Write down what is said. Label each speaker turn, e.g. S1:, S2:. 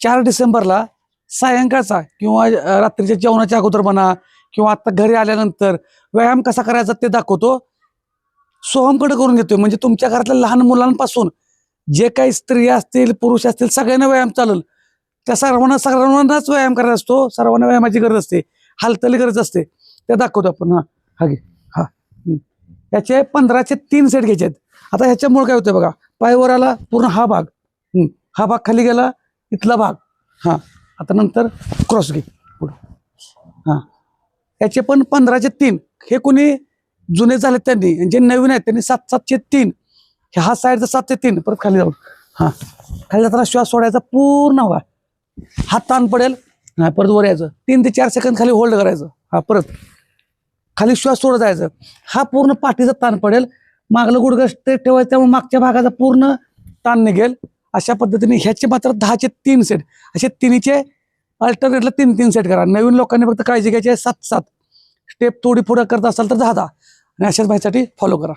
S1: चार डिसेंबरला सायंकाळचा किंवा रात्रीच्या जेवणाच्या अगोदर म्हणा किंवा आता घरी आल्यानंतर व्यायाम कसा करायचा ते दाखवतो. सोहमकडे करून घेतोय. म्हणजे तुमच्या घरातल्या लहान मुलांपासून जे काही स्त्रिया असतील पुरुष असतील सगळ्यांना व्यायाम चालेल. त्या सर्वांना सर्वांनाच व्यायाम करायचा असतो. सर्वांना व्यायामाची गरज असते. हालचाली गरज असते. ते दाखवतो आपण. हा हा घे. हा. याचे पंधराचे तीन सेट घ्यायचे आहेत. आता ह्याच्यामुळे काय होतं बघा. पायवर आला पूर्ण हा भाग. हा भाग खाली गेला. इथला भाग. हा. आता नंतर क्रॉस घे. पुढं. हा. याचे पण पंधराचे तीन. हे कोणी जुने झाले त्यांनी. जे नवीन आहेत त्यांनी सात सातशे तीन. हे हा साईडचा सातशे तीन. परत खाली जाऊन. हा. खाली जाताना श्वास सोडायचा पूर्ण हवा हात ताण पडेल. हा परत वर यायचं. तीन ते चार सेकंद खाली होल्ड करायचं. हा परत. खाली श्वास सोडत जायचं. हा पूर्ण पाठीचा ताण पडेल. मागलं गुडघं स्ट्रेट ठेवायचं त्यामुळे मागच्या भागाचा पूर्ण ताण निघेल. अशा पद्धतीने ह्याचे मात्र दहाचे तीन सेट असे तिन्हीचे अल्टरनेटला तीन तीन सेट करा. नवीन लोकांनी फक्त काळजी घ्यायची आहे सात सात. स्टेप थोडी पुढं करत असाल तर दहा दहा. आणि अशाच माहितीसाठी फॉलो करा.